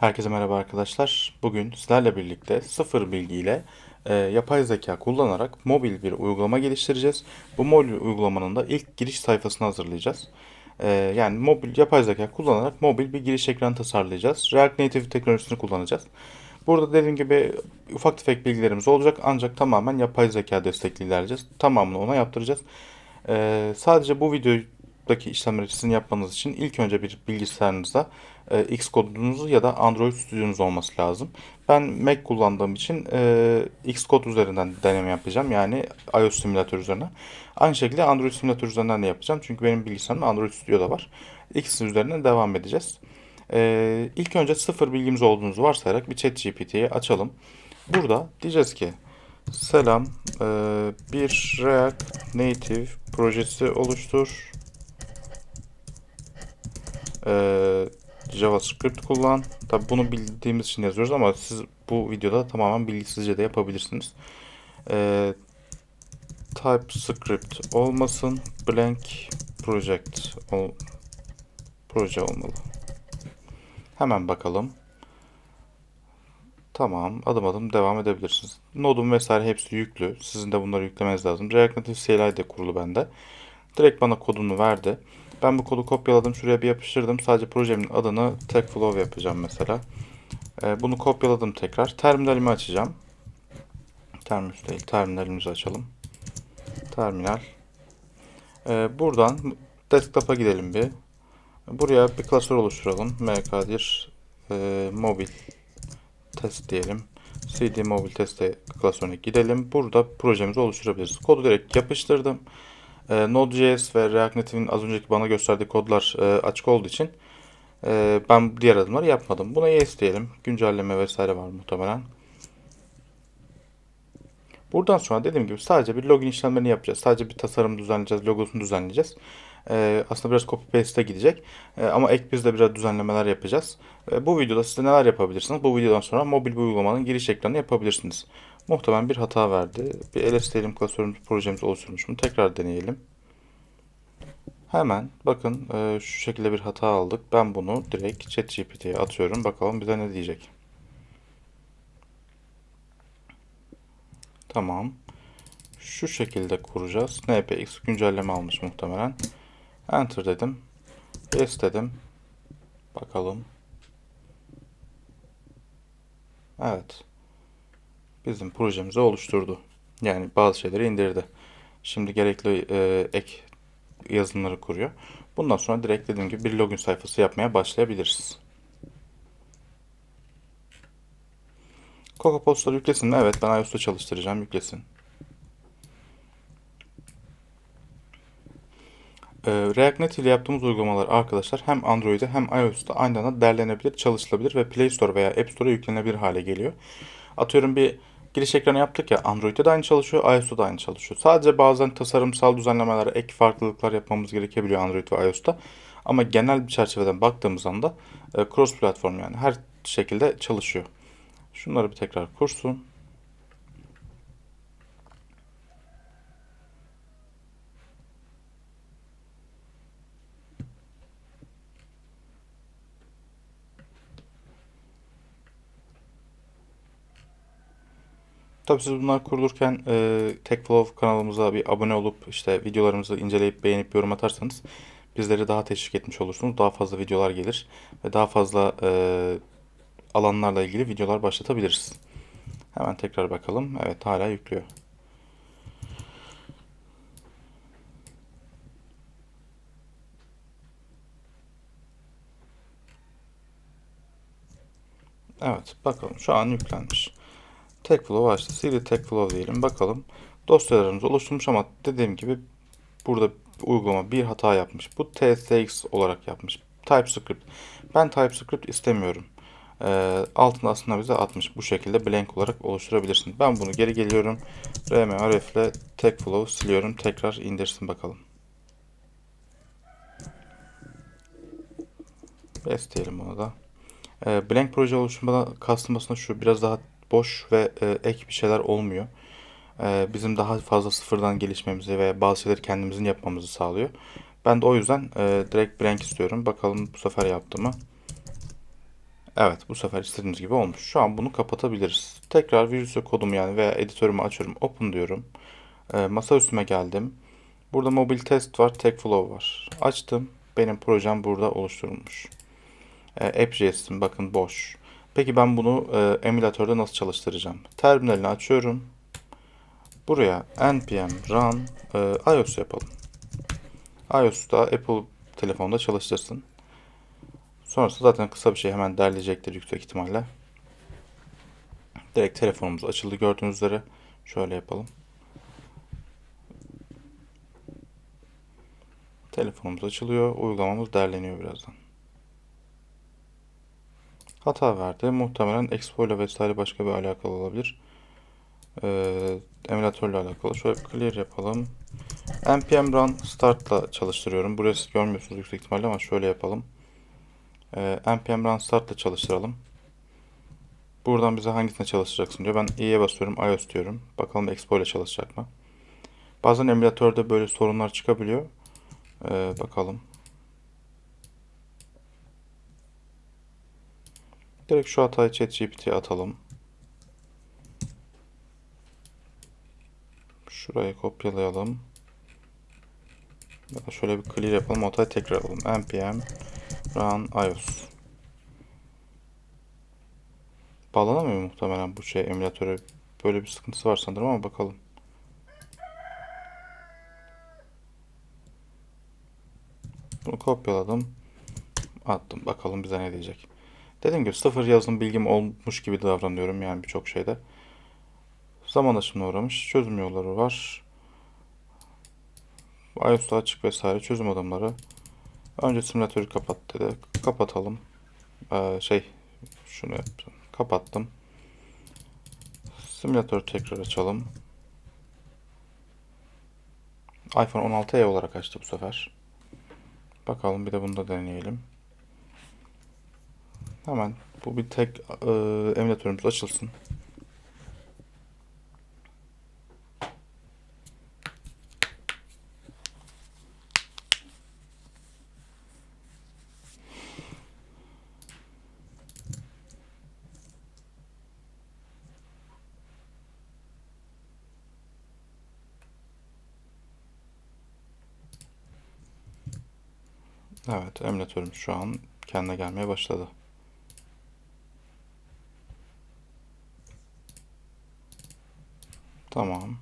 Herkese merhaba arkadaşlar. Bugün sizlerle birlikte sıfır bilgiyle e, yapay zeka kullanarak mobil bir uygulama geliştireceğiz. Bu mobil uygulamanın da ilk giriş sayfasını hazırlayacağız. E, yani mobil yapay zeka kullanarak mobil bir giriş ekranı tasarlayacağız. React Native teknolojisini kullanacağız. Burada dediğim gibi ufak tefek bilgilerimiz olacak ancak tamamen yapay zeka destekli ilerleyeceğiz. Tamamını ona yaptıracağız. E, sadece bu videodaki işlemleri sizin yapmanız için ilk önce bir bilgisayarınızda e, Xcode'unuz ya da Android Studio'nuz olması lazım. Ben Mac kullandığım için e, Xcode üzerinden deneme yapacağım. Yani iOS simülatör üzerinden. Aynı şekilde Android simülatör üzerinden de yapacağım. Çünkü benim bilgisayarımda Android Studio'da var. İkisi üzerinden devam edeceğiz. E, ilk önce sıfır bilgimiz olduğunuzu varsayarak bir ChatGPT'yi açalım. Burada diyeceğiz ki Selam, e, bir React Native projesi oluştur. E, JavaScript kullan. Tabi bunu bildiğimiz için yazıyoruz ama siz bu videoda tamamen bilgisizce de yapabilirsiniz. Ee, TypeScript olmasın. Blank project ol, proje olmalı. Hemen bakalım. Tamam. Adım adım devam edebilirsiniz. Nodum vesaire hepsi yüklü. Sizin de bunları yüklemeniz lazım. React Native CLI de kurulu bende. Direkt bana kodunu verdi. Ben bu kodu kopyaladım. Şuraya bir yapıştırdım. Sadece projemin adını TechFlow yapacağım mesela. Ee, bunu kopyaladım tekrar. Terminalimi açacağım. Terminus değil. Terminalimizi açalım. Terminal. Ee, buradan desktop'a gidelim bir. Buraya bir klasör oluşturalım. mkdir e, mobil test diyelim. cd mobil teste klasörüne gidelim. Burada projemizi oluşturabiliriz. Kodu direkt yapıştırdım. E, Node.js ve React Native'in az önceki bana gösterdiği kodlar e, açık olduğu için e, ben diğer adımları yapmadım. Buna yes diyelim. Güncelleme vesaire var muhtemelen. Buradan sonra dediğim gibi sadece bir login işlemlerini yapacağız. Sadece bir tasarım düzenleyeceğiz, logosunu düzenleyeceğiz. Ee, aslında biraz copy paste'e gidecek. Ee, ama ek biz de biraz düzenlemeler yapacağız. Ee, bu videoda size neler yapabilirsiniz? Bu videodan sonra mobil bir uygulamanın giriş ekranı yapabilirsiniz. Muhtemelen bir hata verdi. Bir LSTM klasörümüz projemiz oluşturmuş mu? Tekrar deneyelim. Hemen bakın e, şu şekilde bir hata aldık. Ben bunu direkt ChatGPT'ye atıyorum. Bakalım bize ne diyecek. Tamam. Şu şekilde kuracağız. npx güncelleme almış muhtemelen. Enter dedim. Yes dedim. Bakalım. Evet. Bizim projemizi oluşturdu. Yani bazı şeyleri indirdi. Şimdi gerekli e, ek yazılımları kuruyor. Bundan sonra direkt dediğim gibi bir login sayfası yapmaya başlayabiliriz. Coca Postları yüklesin mi? Evet ben iOS'ta çalıştıracağım. Yüklesin. Ee, React Native ile yaptığımız uygulamalar arkadaşlar hem Android'de hem iOS'ta aynı anda derlenebilir, çalışılabilir ve Play Store veya App Store'a yüklenebilir hale geliyor. Atıyorum bir giriş ekranı yaptık ya Android'de de aynı çalışıyor, iOS'ta da aynı çalışıyor. Sadece bazen tasarımsal düzenlemeler, ek farklılıklar yapmamız gerekebiliyor Android ve iOS'ta. Ama genel bir çerçeveden baktığımız anda e, cross platform yani her şekilde çalışıyor. Şunları bir tekrar kursun. Tabii siz bunlar kurulurken e, TechFlow kanalımıza bir abone olup işte videolarımızı inceleyip beğenip yorum atarsanız bizleri daha teşvik etmiş olursunuz. Daha fazla videolar gelir ve daha fazla e, alanlarla ilgili videolar başlatabiliriz. Hemen tekrar bakalım. Evet hala yüklüyor. Evet bakalım şu an yüklenmiş. TechFlow açtı. CD TechFlow diyelim. Bakalım. Dosyalarımız oluşturmuş ama dediğim gibi burada uygulama bir hata yapmış. Bu TSX olarak yapmış. TypeScript. Ben TypeScript istemiyorum. Ee, altında aslında bize atmış. Bu şekilde blank olarak oluşturabilirsin. Ben bunu geri geliyorum. rmrf ile TechFlow siliyorum. Tekrar indirsin bakalım. Yes diyelim bunu da. Ee, blank proje oluşturmada kastım aslında şu biraz daha boş ve e, ek bir şeyler olmuyor. E, bizim daha fazla sıfırdan gelişmemizi ve bazı şeyleri kendimizin yapmamızı sağlıyor. Ben de o yüzden e, direkt blank istiyorum. Bakalım bu sefer yaptı mı? Evet bu sefer istediğimiz gibi olmuş. Şu an bunu kapatabiliriz. Tekrar Visual kodumu yani veya editörümü açıyorum. Open diyorum. Ee, masa üstüme geldim. Burada mobil test var. TechFlow var. Açtım. Benim projem burada oluşturulmuş. Ee, App.js'im bakın boş. Peki ben bunu e, emülatörde nasıl çalıştıracağım? Terminalini açıyorum. Buraya npm run e, iOS yapalım. iOS'ta Apple telefonda çalıştırsın. Sonrasında zaten kısa bir şey hemen derleyecektir yüksek ihtimalle. Direkt telefonumuz açıldı gördüğünüz üzere. Şöyle yapalım. Telefonumuz açılıyor. Uygulamamız derleniyor birazdan. Hata verdi. Muhtemelen Expo ile vesaire başka bir alakalı olabilir. Ee, emülatörle alakalı. Şöyle clear yapalım. npm run start'la çalıştırıyorum. Burası görmüyorsunuz yüksek ihtimalle ama şöyle yapalım. Ee, npm run start'la çalıştıralım. Buradan bize hangisine çalışacaksın diyor. Ben i'ye basıyorum. iOS diyorum. Bakalım Expo ile çalışacak mı? Bazen emülatörde böyle sorunlar çıkabiliyor. Ee, bakalım. Direkt şu hatayı ChatGPT'ye atalım. Şurayı kopyalayalım. Ya da şöyle bir clear yapalım. Hatayı tekrar alalım. npm run iOS. Bağlanamıyor muhtemelen bu şey emülatöre. Böyle bir sıkıntısı var sanırım ama bakalım. Bunu kopyaladım. Attım. Bakalım bize ne diyecek. Dediğim gibi sıfır yazılım bilgim olmuş gibi davranıyorum yani birçok şeyde. Zaman aşımına uğramış. Çözüm yolları var. iOS'ta açık vesaire çözüm adımları. Önce simülatörü kapat dedi. Kapatalım. Ee, şey şunu yaptım. Kapattım. Simülatörü tekrar açalım. iPhone 16e olarak açtı bu sefer. Bakalım bir de bunu da deneyelim. Hemen bu bir tek e, emülatörümüz açılsın. Evet, emülatörümüz şu an kendine gelmeye başladı. Tamam.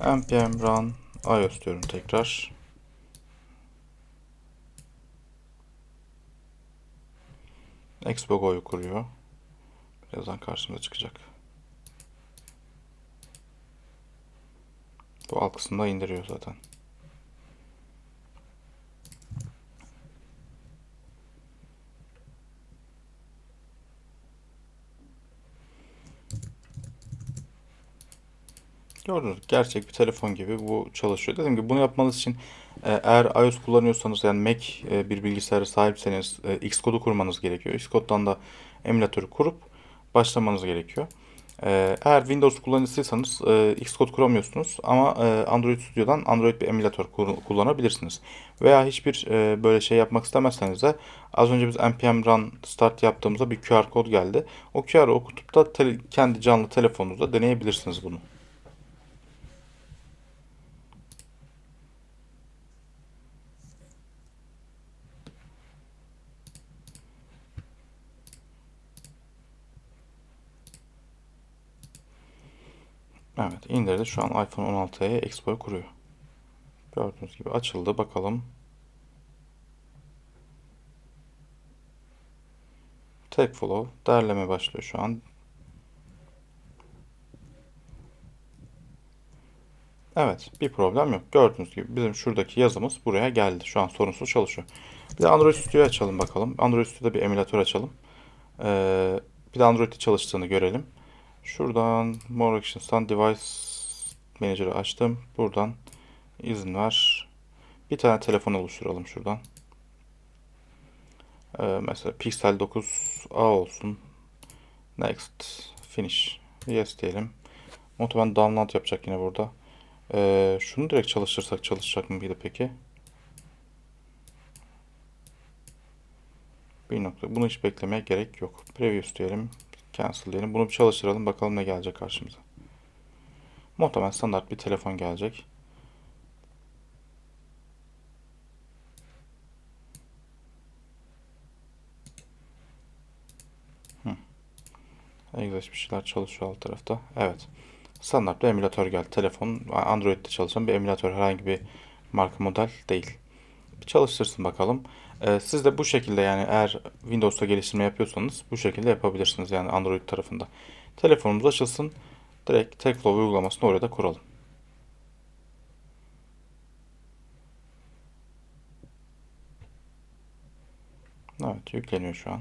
npm run iOS diyorum tekrar. Xbogo'yu kuruyor. Birazdan karşımıza çıkacak. Bu alt kısımda indiriyor zaten. Gördünüz gerçek bir telefon gibi bu çalışıyor. Dediğim gibi bunu yapmanız için e, eğer iOS kullanıyorsanız yani Mac e, bir bilgisayara sahipseniz e, Xcode'u kurmanız gerekiyor. Xcode'dan da emülatörü kurup başlamanız gerekiyor. Eğer Windows kullanıcısıysanız Xcode kuramıyorsunuz ama Android Studio'dan Android bir emülatör kullanabilirsiniz. Veya hiçbir böyle şey yapmak istemezseniz de az önce biz npm run start yaptığımızda bir QR kod geldi. O QR'ı okutup da kendi canlı telefonunuzda deneyebilirsiniz bunu. Evet indirdi. Şu an iPhone 16'ya Expo kuruyor. Gördüğünüz gibi açıldı. Bakalım. TechFlow derleme başlıyor şu an. Evet bir problem yok. Gördüğünüz gibi bizim şuradaki yazımız buraya geldi. Şu an sorunsuz çalışıyor. Bir de Android Studio'yu açalım bakalım. Android Studio'da bir emülatör açalım. Ee, bir de Android'de çalıştığını görelim. Şuradan More Actions'tan Device Manager'ı açtım. Buradan izin ver. Bir tane telefon oluşturalım şuradan. Ee, mesela Pixel 9a olsun. Next. Finish. Yes diyelim. Muhtemelen download yapacak yine burada. Ee, şunu direkt çalıştırsak çalışacak mıydı peki? Bir nokta. Bunu hiç beklemeye gerek yok. Previous diyelim. Cancel diyelim. Bunu bir çalıştıralım. Bakalım ne gelecek karşımıza. Muhtemelen standart bir telefon gelecek. Egzaş bir şeyler çalışıyor alt tarafta. Evet. Standart bir emülatör geldi. Telefon Android'de çalışan bir emülatör. Herhangi bir marka model değil. Bir çalıştırsın bakalım. Ee, siz de bu şekilde yani eğer Windows'ta geliştirme yapıyorsanız bu şekilde yapabilirsiniz yani Android tarafında. Telefonumuz açılsın. Direkt TechFlow uygulamasını orada kuralım. Evet yükleniyor şu an.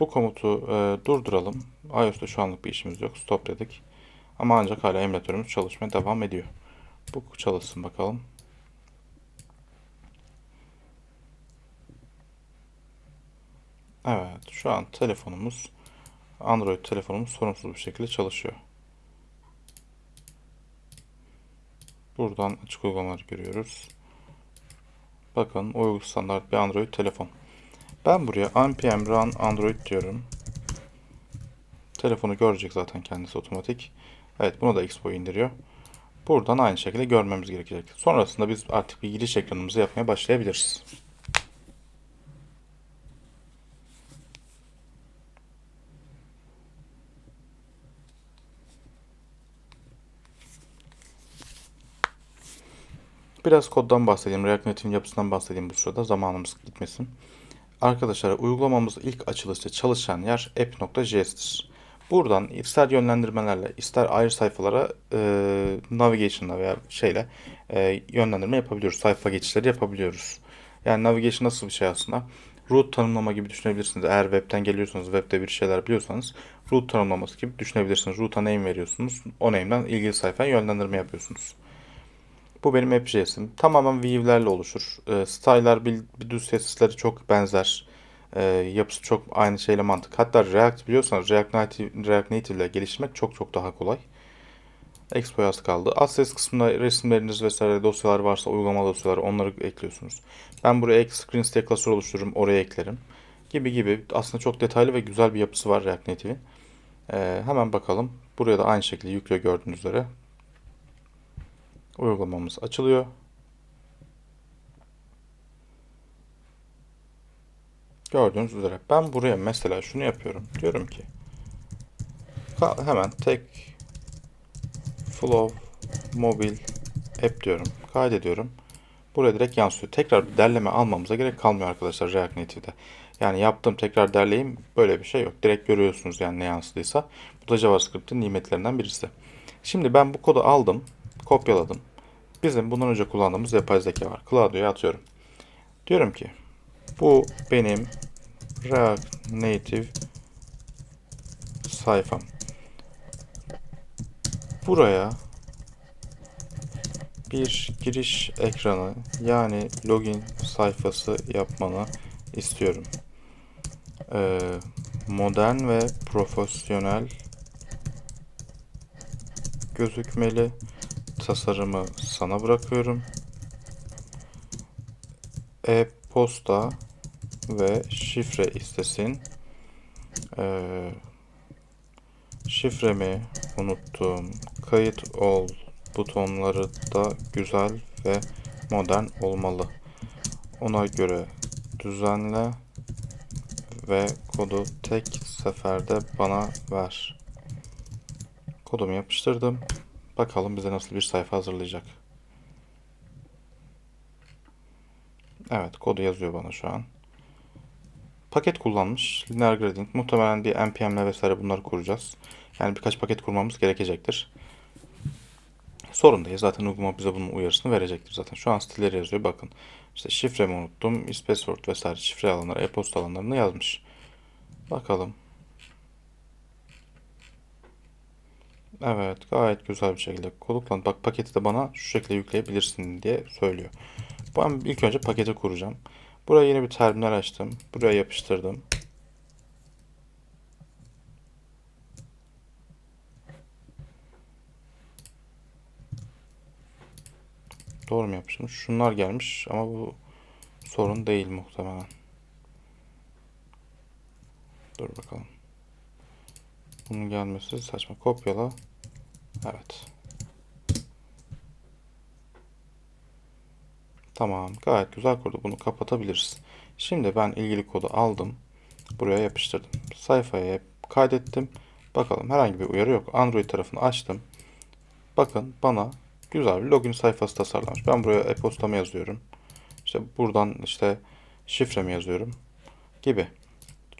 Bu komutu e, durduralım. iOS'ta şu anlık bir işimiz yok. Stop dedik. Ama ancak hala emülatörümüz çalışmaya devam ediyor. Bu çalışsın bakalım. Evet, şu an telefonumuz Android telefonumuz sorunsuz bir şekilde çalışıyor. Buradan açık uygulamaları görüyoruz. Bakın uygun standart bir Android telefon. Ben buraya npm run android diyorum. Telefonu görecek zaten kendisi otomatik. Evet bunu da Expo indiriyor. Buradan aynı şekilde görmemiz gerekecek. Sonrasında biz artık bir giriş ekranımızı yapmaya başlayabiliriz. Biraz koddan bahsedeyim, React Native'in yapısından bahsedeyim bu sırada zamanımız gitmesin. Arkadaşlar uygulamamız ilk açılışta çalışan yer app.js'tir. Buradan ister yönlendirmelerle ister ayrı sayfalara e, navigation'la veya şeyle e, yönlendirme yapabiliyoruz. Sayfa geçişleri yapabiliyoruz. Yani navigation nasıl bir şey aslında? Root tanımlama gibi düşünebilirsiniz. Eğer webten geliyorsanız, webde bir şeyler biliyorsanız root tanımlaması gibi düşünebilirsiniz. Root'a name veriyorsunuz. O name'den ilgili sayfaya yönlendirme yapıyorsunuz. Bu benim app.js'im. Tamamen view'lerle oluşur. E, style'lar, düz sesleri çok benzer. E, yapısı çok aynı şeyle mantık. Hatta React biliyorsanız React Native, React Native ile geliştirmek çok çok daha kolay. Expo yaz kaldı. Access kısmında resimleriniz vesaire dosyalar varsa uygulama dosyaları onları ekliyorsunuz. Ben buraya ek screen stack klasör oluştururum oraya eklerim. Gibi gibi aslında çok detaylı ve güzel bir yapısı var React Native'in. Ee, hemen bakalım. Buraya da aynı şekilde yüklüyor gördüğünüz üzere. Uygulamamız açılıyor. Gördüğünüz üzere ben buraya mesela şunu yapıyorum. Diyorum ki hemen tek flow mobil app diyorum. Kaydediyorum. Buraya direkt yansıyor. Tekrar bir derleme almamıza gerek kalmıyor arkadaşlar React Native'de. Yani yaptım tekrar derleyeyim böyle bir şey yok. Direkt görüyorsunuz yani ne yansıdıysa. Bu da JavaScript'in nimetlerinden birisi. Şimdi ben bu kodu aldım. Kopyaladım. Bizim bundan önce kullandığımız yapay zeka var. Claudio'ya atıyorum. Diyorum ki bu benim React Native sayfam. Buraya bir giriş ekranı yani login sayfası yapmanı istiyorum. Ee, modern ve profesyonel gözükmeli tasarımı sana bırakıyorum. E-posta ve şifre istesin. Ee, şifremi unuttum. Kayıt ol butonları da güzel ve modern olmalı. Ona göre düzenle ve kodu tek seferde bana ver. Kodumu yapıştırdım. Bakalım bize nasıl bir sayfa hazırlayacak. Evet kodu yazıyor bana şu an. Paket kullanmış. Linear gradient. Muhtemelen bir npm'le vesaire bunları kuracağız. Yani birkaç paket kurmamız gerekecektir. Sorun değil. Zaten uygulama bize bunun uyarısını verecektir zaten. Şu an stilleri yazıyor. Bakın. İşte şifremi unuttum. Is password vesaire şifre alanları, e-posta alanlarını yazmış. Bakalım. Evet gayet güzel bir şekilde koduklan. Bak paketi de bana şu şekilde yükleyebilirsin diye söylüyor. Ben ilk önce paketi kuracağım. Buraya yeni bir terminal açtım. Buraya yapıştırdım. Doğru mu yapmışım? Şunlar gelmiş ama bu sorun değil muhtemelen. Dur bakalım. Bunun gelmesi saçma. Kopyala. Evet. Tamam. Gayet güzel kurdu. Bunu kapatabiliriz. Şimdi ben ilgili kodu aldım. Buraya yapıştırdım. Sayfaya kaydettim. Bakalım herhangi bir uyarı yok. Android tarafını açtım. Bakın bana güzel bir login sayfası tasarlamış. Ben buraya e-postamı yazıyorum. İşte buradan işte şifremi yazıyorum gibi.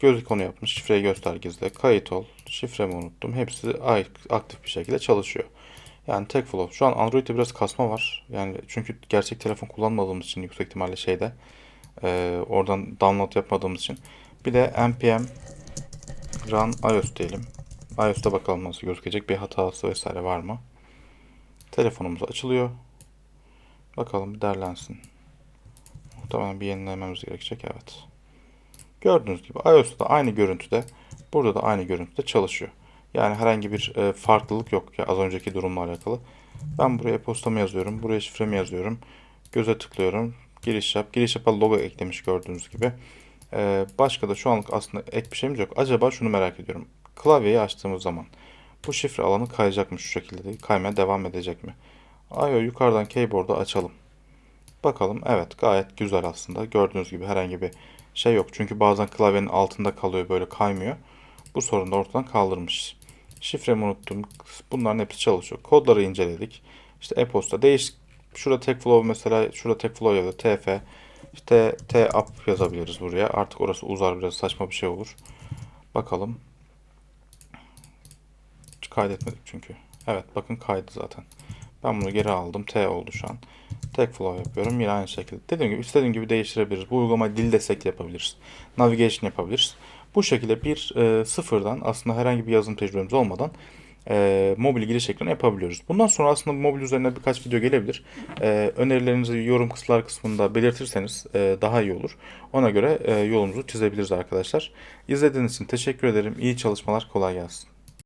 Göz ikonu yapmış. Şifreyi göster gizle. Kayıt ol. Şifremi unuttum. Hepsi aktif bir şekilde çalışıyor. Yani tek flow. Şu an Android'de biraz kasma var. Yani çünkü gerçek telefon kullanmadığımız için yüksek ihtimalle şeyde e, oradan download yapmadığımız için. Bir de npm run iOS diyelim. iOS'ta bakalım nasıl gözükecek. Bir hatası vesaire var mı? Telefonumuz açılıyor. Bakalım bir derlensin. Muhtemelen bir yenilememiz gerekecek. Evet. Gördüğünüz gibi iOS'ta aynı görüntüde, burada da aynı görüntüde çalışıyor. Yani herhangi bir e, farklılık yok ya az önceki durumla alakalı. Ben buraya postamı yazıyorum, buraya şifremi yazıyorum. Göze tıklıyorum. Giriş yap. Giriş yapa logo eklemiş gördüğünüz gibi. E, başka da şu anlık aslında ek bir şeyimiz yok. Acaba şunu merak ediyorum. Klavyeyi açtığımız zaman bu şifre alanı kayacak mı şu şekilde kaymaya devam edecek mi? IO yukarıdan keyboard'u açalım. Bakalım evet gayet güzel aslında. Gördüğünüz gibi herhangi bir şey yok. Çünkü bazen klavyenin altında kalıyor böyle kaymıyor. Bu sorunu da ortadan kaldırmış. Şifremi unuttum. Bunların hepsi çalışıyor. Kodları inceledik. İşte e-posta değiş. Şurada tek flow mesela şurada tek flow yazıyor. TF. İşte T up yazabiliriz buraya. Artık orası uzar biraz saçma bir şey olur. Bakalım. Hiç kaydetmedik çünkü. Evet bakın kaydı zaten. Ben bunu geri aldım. T oldu şu an. Tek flow yapıyorum. Yine aynı şekilde. Dediğim gibi istediğim gibi değiştirebiliriz. Bu uygulama dil destekli yapabiliriz. Navigation yapabiliriz. Bu şekilde bir e, sıfırdan aslında herhangi bir yazılım tecrübemiz olmadan e, mobil giriş ekranı yapabiliyoruz. Bundan sonra aslında mobil üzerine birkaç video gelebilir. E, önerilerinizi yorum kısımlar kısmında belirtirseniz e, daha iyi olur. Ona göre e, yolumuzu çizebiliriz arkadaşlar. İzlediğiniz için teşekkür ederim. İyi çalışmalar, kolay gelsin.